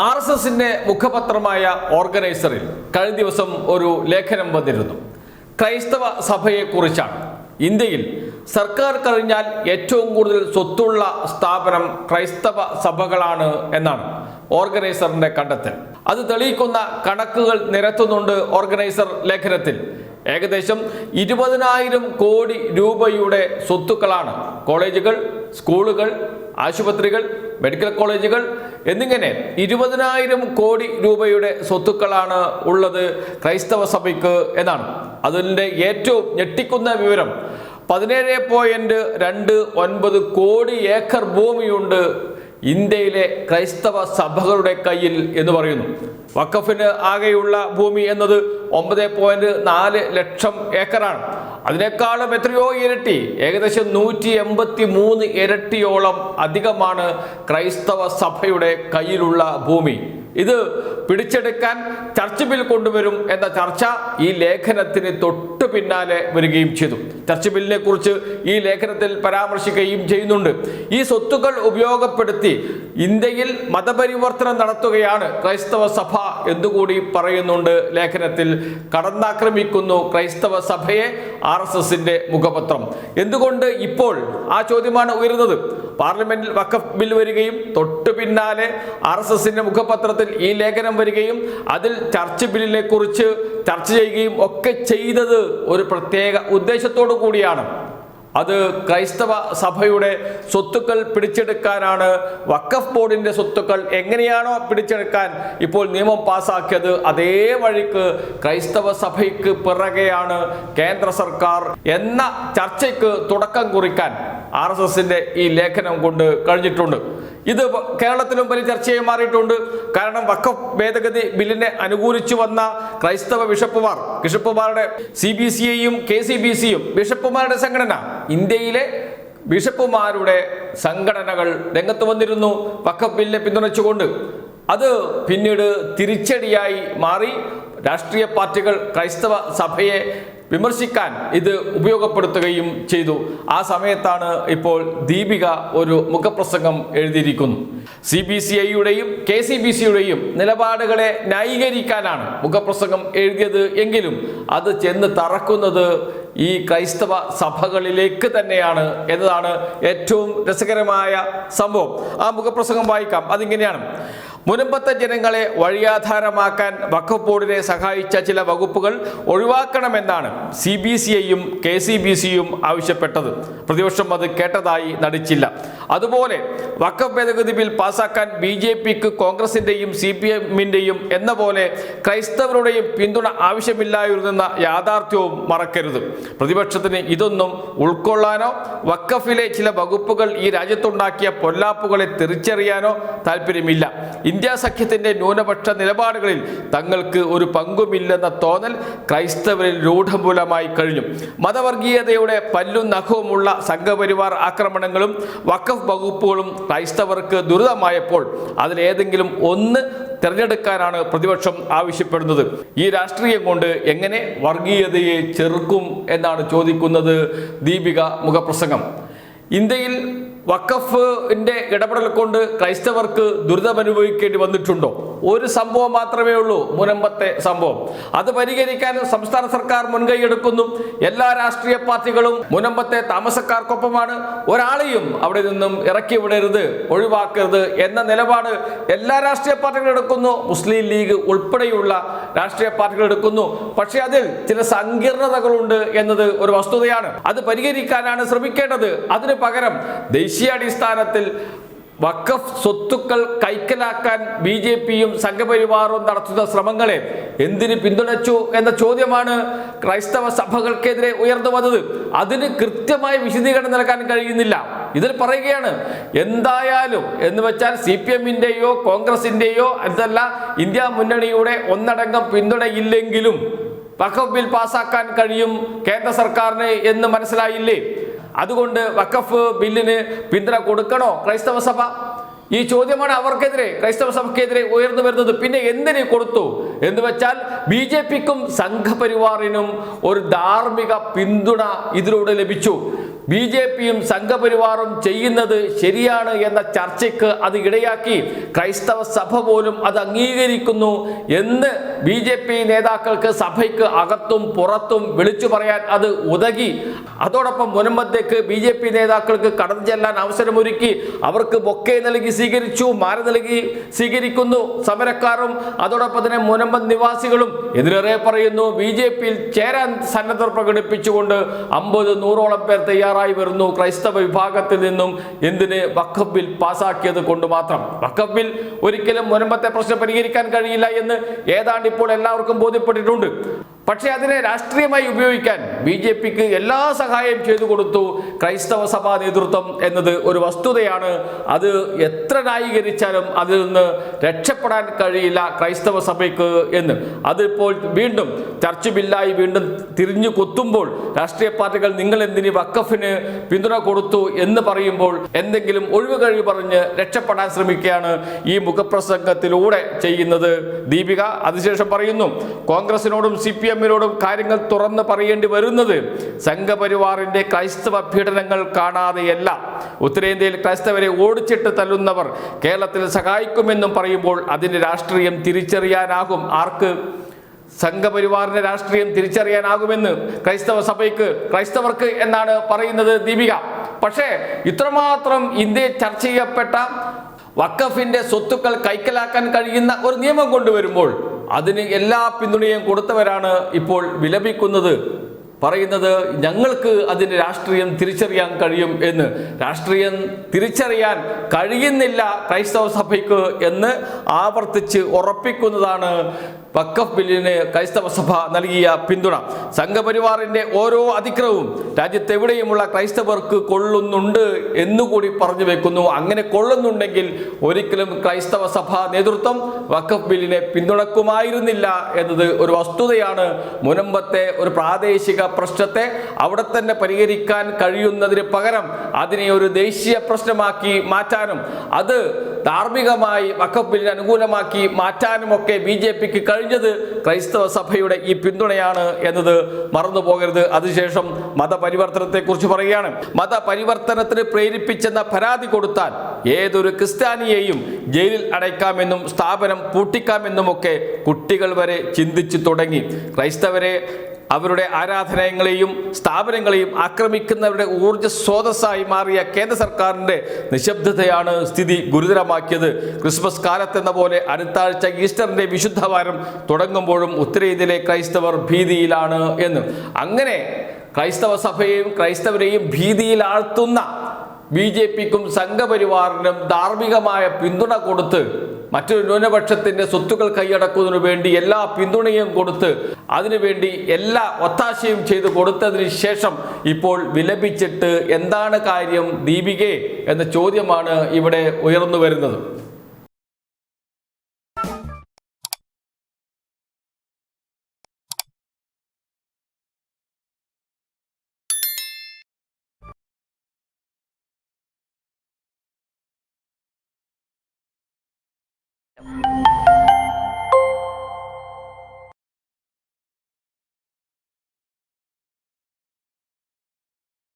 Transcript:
R S എസിന്റെ മുഖപത്രമായ ഓർഗനൈസറിൽ കഴിഞ്ഞ ദിവസം ഒരു ലേഖനം വന്നിരുന്നു. ക്രൈസ്തവ സഭയെക്കുറിച്ചാണ്. ഇന്ത്യയിൽ സർക്കാർ കഴിഞ്ഞാൽ ഏറ്റവും കൂടുതൽ സ്വത്തുള്ള സ്ഥാപനം ക്രൈസ്തവ സഭകളാണ് എന്നാണ് ഓർഗനൈസറിന്റെ കണ്ടെത്തൽ. അത് തെളിയിക്കുന്ന കണക്കുകൾ നിരത്തുന്നുണ്ട് ഓർഗനൈസർ ലേഖനത്തിൽ. ഏകദേശം ഇരുപതിനായിരം കോടി രൂപയുടെ സ്വത്തുക്കളാണ്. കോളേജുകൾ സ്കൂളുകൾ ആശുപത്രികൾ മെഡിക്കൽ കോളേജുകൾ എന്നിങ്ങനെ ഇരുപതിനായിരം കോടി രൂപയുടെ സ്വത്തുക്കളാണ് ഉള്ളത് ക്രൈസ്തവ സഭയ്ക്ക് എന്നാണ്. അതിന്റെ ഏറ്റവും ഞെട്ടിക്കുന്ന വിവരം പതിനേഴ് പോയിന്റ് രണ്ട് ഒൻപത് കോടി ഏക്കർ ഭൂമിയുണ്ട് ഇന്ത്യയിലെ ക്രൈസ്തവ സഭകളുടെ കയ്യിൽ എന്ന് പറയുന്നു. വഖഫിന് ആകെയുള്ള ഭൂമി എന്നത് ഒമ്പത് പോയിന്റ് നാല് ലക്ഷം ഏക്കറാണ്. അതിനേക്കാളും എത്രയോ ഇരട്ടി ഏകദേശം നൂറ്റി എൺപത്തി മൂന്ന് ഇരട്ടിയോളം അധികമാണ് ക്രൈസ്തവ സഭയുടെ കയ്യിലുള്ള ഭൂമി. ഇത് പിടിച്ചെടുക്കാൻ ചർച്ച് ബിൽ കൊണ്ടുവരും എന്ന ചർച്ച ഈ ലേഖനത്തിന് തൊട്ടു പിന്നാലെ വരികയും ചെയ്തു. ചർച്ച് ബില്ലിനെ കുറിച്ച് ഈ ലേഖനത്തിൽ പരാമർശിക്കുകയും ചെയ്യുന്നുണ്ട്. ഈ സ്വത്തുക്കൾ ഉപയോഗപ്പെടുത്തി ഇന്ത്യയിൽ മതപരിവർത്തനം നടത്തുകയാണ് ക്രൈസ്തവ സഭ എന്നുകൂടി പറയുന്നുണ്ട് ലേഖനത്തിൽ. കടന്നാക്രമിക്കുന്നു ക്രൈസ്തവ സഭയെ ആർ എസ് എസിന്റെ മുഖപത്രം. എന്തുകൊണ്ട് ഇപ്പോൾ ആ ചോദ്യമാണ് ഉയരുന്നത്? പാർലമെന്റിൽ വക്കഫ് ബിൽ വരികയും തൊട്ടു പിന്നാലെ ആർ എസ് എസിന്റെ മുഖപത്രത്തിൽ ഈ ലേഖനം വരികയും അതിൽ ചർച്ച് ബില്ലിനെ കുറിച്ച് ചർച്ച ചെയ്യുകയും ഒക്കെ ചെയ്തത് ഒരു പ്രത്യേക ഉദ്ദേശത്തോടു കൂടിയാണ്. അത് ക്രൈസ്തവ സഭയുടെ സ്വത്തുക്കൾ പിടിച്ചെടുക്കാനാണ് വക്കഫ് ബോർഡിന്റെ സ്വത്തുക്കൾ എങ്ങനെയാണോ പിടിച്ചെടുക്കാൻ ഇപ്പോൾ നിയമം പാസാക്കിയത് അതേ വഴിക്ക് ക്രൈസ്തവ സഭയ്ക്ക് പിറകെയാണ് കേന്ദ്ര സർക്കാർ എന്ന ചർച്ചയ്ക്ക് തുടക്കം കുറിക്കാൻ ആർ ഈ ലേഖനം കൊണ്ട് കഴിഞ്ഞിട്ടുണ്ട്. ഇത് കേരളത്തിലും വലിയ ചർച്ചയായി മാറിയിട്ടുണ്ട്. കാരണം വഖഫ് ഭേദഗതി ബില്ലിനെ അനുകൂലിച്ചു വന്ന ക്രൈസ്തവ ബിഷപ്പുമാർ ബിഷപ്പുമാരുടെ സി ബി സിയെയും കെ സി ബി സിയും ബിഷപ്പുമാരുടെ സംഘടന ഇന്ത്യയിലെ ബിഷപ്പുമാരുടെ സംഘടനകൾ രംഗത്ത് വന്നിരുന്നു വഖഫ് ബില്ലിനെ പിന്തുണച്ചുകൊണ്ട്. അത് പിന്നീട് തിരിച്ചടിയായി മാറി. രാഷ്ട്രീയ പാർട്ടികൾ ക്രൈസ്തവ സഭയെ വിമർശിക്കാൻ ഇത് ഉപയോഗപ്പെടുത്തുകയും ചെയ്തു. ആ സമയത്താണ് ഇപ്പോൾ ദീപിക ഒരു മുഖപ്രസംഗം എഴുതിയിരിക്കുന്നു. സി ബി സി ഐയുടെയും കെ സി ബി സിയുടെയും നിലപാടുകളെ ന്യായീകരിക്കാനാണ് മുഖപ്രസംഗം എഴുതിയത് എങ്കിലും അത് ചെന്ന് തറക്കുന്നത് ഈ ക്രൈസ്തവ സഭകളിലേക്ക് തന്നെയാണ് എന്നതാണ് ഏറ്റവും രസകരമായ സംഭവം. ആ മുഖപ്രസംഗം വായിക്കാം. അതിങ്ങനെയാണ്. മുനമ്പത്തെ ജനങ്ങളെ വഴിയാധാരമാക്കാൻ വഖഫ് ബോർഡിനെ സഹായിച്ച ചില വകുപ്പുകൾ ഒഴിവാക്കണമെന്നാണ് സി ബി സി ഐയും കെ സി ബി സിയും ആവശ്യപ്പെട്ടത്. പ്രതിപക്ഷം അത് കേട്ടതായി നടിച്ചില്ല. അതുപോലെ വഖഫ് ഭേദഗതി ബിൽ പാസാക്കാൻ ബി ജെ പിക്ക് കോൺഗ്രസിന്റെയും സി പി എമ്മിന്റെയും എന്ന പോലെ ക്രൈസ്തവരുടെയും പിന്തുണ ആവശ്യമില്ലായിരുന്നെന്ന യാഥാർത്ഥ്യവും മറക്കരുത്. പ്രതിപക്ഷത്തിന് ഇതൊന്നും ഉൾക്കൊള്ളാനോ വഖഫിലെ ചില വകുപ്പുകൾ ഈ രാജ്യത്തുണ്ടാക്കിയ പൊല്ലാപ്പുകളെ തിരിച്ചറിയാനോ താല്പര്യമില്ല ഇന്ത്യ സഖ്യത്തിന്റെ ന്യൂനപക്ഷ നിലപാടുകളിൽ തങ്ങൾക്ക് ഒരു പങ്കുമില്ലെന്ന തോന്നൽ ക്രൈസ്തവരിൽ രൂഢമൂലമായി കഴിഞ്ഞു. മതവർഗീയതയുടെ പല്ലും നഖവുമുള്ള സംഘപരിവാർ ആക്രമണങ്ങളും വഖഫ് വകുപ്പുകളും ക്രൈസ്തവർക്ക് ദുരിതമായപ്പോൾ അതിലേതെങ്കിലും ഒന്ന് തിരഞ്ഞെടുക്കാനാണ് പ്രതിപക്ഷം ആവശ്യപ്പെടുന്നത്. ഈ രാഷ്ട്രീയം കൊണ്ട് എങ്ങനെ വർഗീയതയെ ചെറുക്കും എന്നാണ് ചോദിക്കുന്നത് ദീപിക മുഖപ്രസംഗം. ഇന്ത്യയിൽ വഖഫിന്റെ ഇടപെടൽ കൊണ്ട് ക്രൈസ്തവർക്ക് ദുരിതമനുഭവിക്കേണ്ടി വന്നിട്ടുണ്ടോ? ഒരു സംഭവം മാത്രമേ ഉള്ളൂ മുനമ്പത്തെ സംഭവം. അത് പരിഹരിക്കാൻ സംസ്ഥാന സർക്കാർ മുൻകൈ എടുക്കുന്നു. എല്ലാ രാഷ്ട്രീയ പാർട്ടികളും മുനമ്പത്തെ താമസക്കാർക്കൊപ്പമാണ്. ഒരാളെയും അവിടെ നിന്നും ഇറക്കി വിടരുത് ഒഴിവാക്കരുത് എന്ന നിലപാട് എല്ലാ രാഷ്ട്രീയ പാർട്ടികളും എടുക്കുന്നു. മുസ്ലിം ലീഗ് ഉൾപ്പെടെയുള്ള രാഷ്ട്രീയ പാർട്ടികൾ എടുക്കുന്നു. പക്ഷേ അതിൽ ചില സങ്കീർണതകളുണ്ട് എന്നത് ഒരു വസ്തുതയാണ്. അത് പരിഹരിക്കാനാണ് ശ്രമിക്കേണ്ടത്. അതിന് പകരം ദേശീയാടിസ്ഥാനത്തിൽ വഖഫ് സ്വത്തുക്കൾ കൈക്കലാക്കാൻ ബി ജെ പിയും സംഘപരിവാറും നടത്തുന്ന ശ്രമങ്ങളെ എന്തിനു പിന്തുണച്ചു എന്ന ചോദ്യമാണ് ക്രൈസ്തവ സഭകൾക്കെതിരെ ഉയർന്നു വന്നത്. അതിന് കൃത്യമായ വിശദീകരണം നൽകാൻ കഴിയുന്നില്ല. ഇതിൽ പറയുകയാണ് എന്തായാലും എന്ന് വെച്ചാൽ സി പി എമ്മിന്റെയോ കോൺഗ്രസിന്റെയോ അതല്ല ഇന്ത്യ മുന്നണിയുടെ ഒന്നടങ്കം പിന്തുണയില്ലെങ്കിലും വഖഫ് ബിൽ പാസാക്കാൻ കഴിയും കേന്ദ്ര സർക്കാരിന് എന്ന് മനസ്സിലായില്ലേ? അതുകൊണ്ട് വക്കഫ് ബില്ലിന് പിന്തുണ കൊടുക്കണോ ക്രൈസ്തവ സഭ? ഈ ചോദ്യമാണ് അവർക്കെതിരെ ക്രൈസ്തവ സഭയ്ക്കെതിരെ ഉയർന്നു വരുന്നത്. പിന്നെ എന്തിന് കൊടുത്തു? എന്ന് വെച്ചാൽ ബി ജെ പിക്കും സംഘപരിവാറിനും ഒരു ധാർമ്മിക പിന്തുണ ഇതിലൂടെ ലഭിച്ചു. ബി ജെ പിയും സംഘപരിവാറും ചെയ്യുന്നത് ശരിയാണ് എന്ന ചർച്ചയ്ക്ക് അത് ഇടയാക്കി ക്രൈസ്തവ സഭ പോലും അത് അംഗീകരിക്കുന്നു എന്ന് ബി ജെ പി നേതാക്കൾക്ക് സഭയ്ക്ക് അകത്തും പുറത്തും വിളിച്ചു പറയാൻ അത് ഉതകി. അതോടൊപ്പം മുനമ്പത്തേക്ക് ബി ജെ പി നേതാക്കൾക്ക് കടന്നു ചെല്ലാൻ അവസരമൊരുക്കി അവർക്ക് ബൊക്കെ നൽകി സ്വീകരിച്ചു മാല നൽകി സ്വീകരിക്കുന്നു സമരക്കാരും. അതോടൊപ്പം തന്നെ മുനമ്പം നിവാസികളും എതിരേറെ പറയുന്നു ബി ജെ പിയിൽ ചേരാൻ സന്നദ്ധർ പ്രകടിപ്പിച്ചുകൊണ്ട് അമ്പത് നൂറോളം പേർ തയ്യാറായി വരുന്നു. ക്രൈസ്തവ വിഭാഗത്തിൽ നിന്നും എന്തിനെ വഖഫ് ബിൽ പാസാക്കിയത് കൊണ്ട് മാത്രം? വഖഫ് ബിൽ ഒരിക്കലും മുരമ്പത്തെ പ്രശ്നം പരിഹരിക്കാൻ കഴിയില്ല എന്ന് ഏതാണ്ട് ഇപ്പോൾ എല്ലാവർക്കും ബോധ്യപ്പെട്ടിട്ടുണ്ട്. പക്ഷേ അതിനെ രാഷ്ട്രീയമായി ഉപയോഗിക്കാൻ ബി ജെ പിക്ക് എല്ലാ സഹായം ചെയ്തു കൊടുത്തു ക്രൈസ്തവ സഭാ നേതൃത്വം എന്നത് ഒരു വസ്തുതയാണ്. അത് എത്ര ന്യായീകരിച്ചാലും അതിൽ നിന്ന് രക്ഷപ്പെടാൻ കഴിയില്ല ക്രൈസ്തവ സഭയ്ക്ക് എന്ന്. അതിപ്പോൾ വീണ്ടും ചർച്ച് ബില്ലായി വീണ്ടും തിരിഞ്ഞു കൊത്തുമ്പോൾ രാഷ്ട്രീയ പാർട്ടികൾ നിങ്ങൾ എന്തിന് വക്കഫിന് പിന്തുണ കൊടുത്തു എന്ന് പറയുമ്പോൾ എന്തെങ്കിലും ഒഴിവ് കഴിവ് പറഞ്ഞ് രക്ഷപ്പെടാൻ ശ്രമിക്കുകയാണ് ഈ മുഖപ്രസംഗത്തിലൂടെ ചെയ്യുന്നത് ദീപിക. അതിശേഷം പറയുന്നു കോൺഗ്രസിനോടും സി പി എമ്മിനോടും കാര്യങ്ങൾ തുറന്ന് പറയേണ്ടി വരുന്നത് സംഘപരിവാറിന്റെ ക്രൈസ്തവ പീഡനങ്ങൾ കാണാതെയല്ല. ഉത്തരേന്ത്യയിൽ ക്രൈസ്തവരെ ഓടിച്ചിട്ട് തല്ലുന്നവർ കേരളത്തിൽ സഹായിക്കുമെന്നും പറയുമ്പോൾ അതിന്റെ രാഷ്ട്രീയം തിരിച്ചറിയാനാകും. ആർക്ക്? സംഘപരിവാറിന്റെ രാഷ്ട്രീയം തിരിച്ചറിയാനാകുമെന്ന് ക്രൈസ്തവ സഭയ്ക്ക് ക്രൈസ്തവർക്ക് എന്നാണ് പറയുന്നത് ദീപിക. പക്ഷേ ഇത്രമാത്രം ഇന്ത്യയിൽ ചർച്ച ചെയ്യപ്പെട്ട വക്കഫിന്റെ സ്വത്തുക്കൾ കൈക്കലാക്കാൻ കഴിയുന്ന ഒരു നിയമം കൊണ്ടുവരുമ്പോൾ അതിന് എല്ലാ പിന്തുണയും കൊടുത്തവരാണ് ഇപ്പോൾ വിലപിക്കുന്നത്. പറയുന്നത് ഞങ്ങൾക്ക് അതിന്റെ രാഷ്ട്രീയം തിരിച്ചറിയാൻ കഴിയും എന്ന്. രാഷ്ട്രീയം തിരിച്ചറിയാൻ കഴിയുന്നില്ല ക്രൈസ്തവ സഭയ്ക്ക് എന്ന് ആവർത്തിച്ച് ഉറപ്പിക്കുന്നതാണ് വക്കഫ് ബില്ലിന് ക്രൈസ്തവ സഭ നൽകിയ പിന്തുണ. സംഘപരിവാറിന്റെ ഓരോ അതിക്രമവും രാജ്യത്തെവിടെയുമുള്ള ക്രൈസ്തവർക്ക് കൊള്ളുന്നുണ്ട് എന്നുകൂടി പറഞ്ഞു വെക്കുന്നു. അങ്ങനെ കൊള്ളുന്നുണ്ടെങ്കിൽ ഒരിക്കലും ക്രൈസ്തവ സഭ നേതൃത്വം വക്കഫ് ബില്ലിനെ പിന്തുണക്കുമായിരുന്നില്ല എന്നത് ഒരു വസ്തുതയാണ്. മുനമ്പത്തെ ഒരു പ്രാദേശിക പ്രശ്നത്തെ അവിടെ തന്നെ പരിഹരിക്കാൻ കഴിയുന്നതിന് പകരം അതിനെ ഒരു ദേശീയ പ്രശ്നമാക്കി മാറ്റാനും അത് ധാർമ്മികമായി വക്കഫ് ബില്ലിന് അനുകൂലമാക്കി മാറ്റാനുമൊക്കെ ബി ജെ പിക്ക് കഴിഞ്ഞത് ക്രൈസ്തവ സഭയുടെ ഈ പിന്തുണയാണ് എന്നത് മറന്നു പോകരുത്. അതിനുശേഷം മതപരിവർത്തനത്തെക്കുറിച്ച് പറയുകയാണ്. മതപരിവർത്തനത്തിന് പ്രേരിപ്പിച്ചെന്ന പരാതി കൊടുത്താൽ ഏതൊരു ക്രിസ്ത്യാനിയെയും ജയിലിൽ അടയ്ക്കാമെന്നും സ്ഥാപനം പൂട്ടിക്കാമെന്നുമൊക്കെ കുട്ടികൾ വരെ ചിന്തിച്ചു തുടങ്ങി. ക്രൈസ്തവരെ അവരുടെ ആരാധനയങ്ങളെയും സ്ഥാപനങ്ങളെയും ആക്രമിക്കുന്നവരുടെ ഊർജ സ്രോതസ്സായി മാറിയ കേന്ദ്ര സർക്കാരിന്റെ നിശബ്ദതയാണ് സ്ഥിതി ഗുരുതരമാക്കിയത്. ക്രിസ്മസ് കാലത്തെന്ന പോലെ അടുത്താഴ്ച ഈസ്റ്ററിന്റെ വിശുദ്ധവാരം തുടങ്ങുമ്പോഴും ഉത്തരേന്ത്യയിലെ ക്രൈസ്തവർ ഭീതിയിലാണ് എന്ന്. അങ്ങനെ ക്രൈസ്തവ സഭയെയും ക്രൈസ്തവരെയും ഭീതിയിലാഴ്ത്തുന്ന ബി ജെ പിക്കും സംഘപരിവാറിനും ധാർമ്മികമായ പിന്തുണ കൊടുത്ത് മറ്റൊരു ന്യൂനപക്ഷത്തിന്റെ സ്വത്തുക്കൾ കൈയടക്കുന്നതിനു വേണ്ടി എല്ലാ പിന്തുണയും കൊടുത്ത് അതിനുവേണ്ടി എല്ലാ ഒത്താശയും ചെയ്തു കൊടുത്തതിന് ശേഷം ഇപ്പോൾ വിലപിച്ചിട്ട് എന്താണ് കാര്യം ദീപികെ എന്ന ചോദ്യമാണ് ഇവിടെ ഉയർന്നു വരുന്നത്.